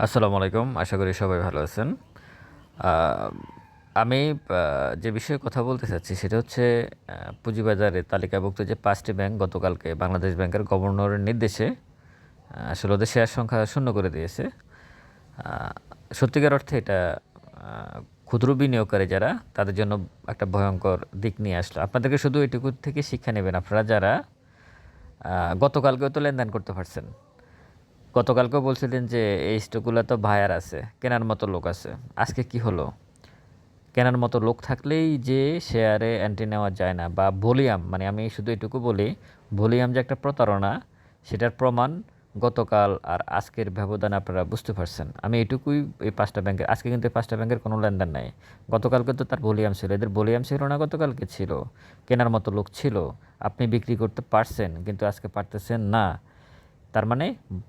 আসসালামু আলাইকুম, আশা করি সবাই ভালো আছেন। আমি যে বিষয়ে কথা বলতে চাচ্ছি সেটা হচ্ছে পুঁজিবাজারে তালিকাভুক্ত যে পাঁচটি ব্যাংক গতকালকে বাংলাদেশ ব্যাংকের গভর্নরের নির্দেশে আসলে ওদের শেয়ার সংখ্যা শূন্য করে দিয়েছে। সত্যিকার অর্থে এটা ক্ষুদ্র বিনিয়োগকারী যারা, তাদের জন্য একটা ভয়ঙ্কর দিক নিয়ে আসলো। আপনাদেরকে শুধু এটুকু থেকে শিক্ষা নেবেন, আপনারা যারা গতকালকেও তো লেনদেন করতে পারছেন গতকালকেও বলছিলেন যে, এই স্টকগুলো তো ভায়ার আছে, কেনার মতো লোক আছে। আজকে কি হলো? কেনার মতো লোক থাকলেই যে শেয়ারে অ্যান্টি নেওয়া যায় না বা ভলিউম মানে আমি শুধু এটুকু বলি, ভলিউম যে একটা প্রতারণা, সেটার প্রমাণ গতকাল আর আজকের ব্যবধান আপনারা বুঝতে পারছেন। আমি এটুকুই এই পাঁচটা ব্যাংকের, আজকে কিন্তু এই পাঁচটা ব্যাংকের কোনো লেনদেন নাই। গতকালকে তো তার ভলিউম ছিল, এদের ভলিউম ছিল না গতকালকে ছিল, কেনার মতো লোক ছিল। আপনি বিক্রি করতে পারছেন, কিন্তু আজকে পারতেছেন না। তার মানে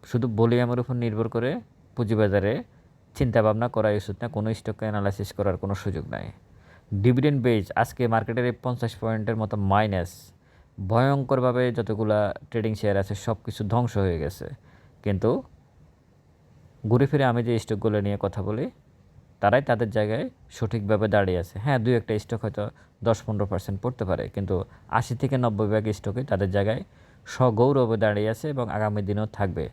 শুধু ভলিউমের উপর নির্ভর করে পুঁজিবাজারে চিন্তা ভাবনা করা উচিত না, কোনো স্টককে অ্যানালাইসিস করার কোনো সুযোগ নাই। ডিভিডেন্ড বেজ আজকে মার্কেটের এই পঞ্চাশ পয়েন্টের মতো মাইনাস ভয়ঙ্করভাবে যতগুলা ট্রেডিং শেয়ার আছে সব কিছু ধ্বংস হয়ে গেছে। কিন্তু ঘুরে ফিরে আমি যে স্টকগুলো নিয়ে কথা বলি, তারাই তাদের জায়গায় সঠিকভাবে দাঁড়িয়ে আছে। হ্যাঁ দুই একটা স্টক হয়তো দশ পনেরো পার্সেন্ট পড়তে পারে, কিন্তু আশি থেকে নব্বই ভাগ স্টকে তাদের জায়গায় সগৌরবে দাঁড়িয়ে আছে এবং আগামী দিনেও থাকবে।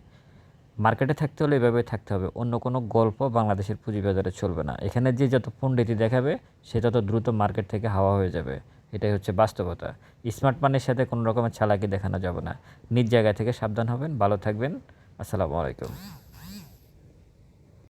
মার্কেটে থাকতে হলে এভাবে থাকতে হবে। অন্য কোনো গল্প বাংলাদেশের পুঁজিবাজারে চলবে না। এখানে যে যত পণ্ডিতি দেখাবে, সে তত দ্রুত মার্কেট থেকে হাওয়া হয়ে যাবে। এটাই হচ্ছে বাস্তবতা। স্মার্ট মানের সাথে কোনো রকমের চালাকি দেখানো যাবে না। নিজ জায়গা থেকে সাবধান হবেন, ভালো থাকবেন। আসসালামু আলাইকুম।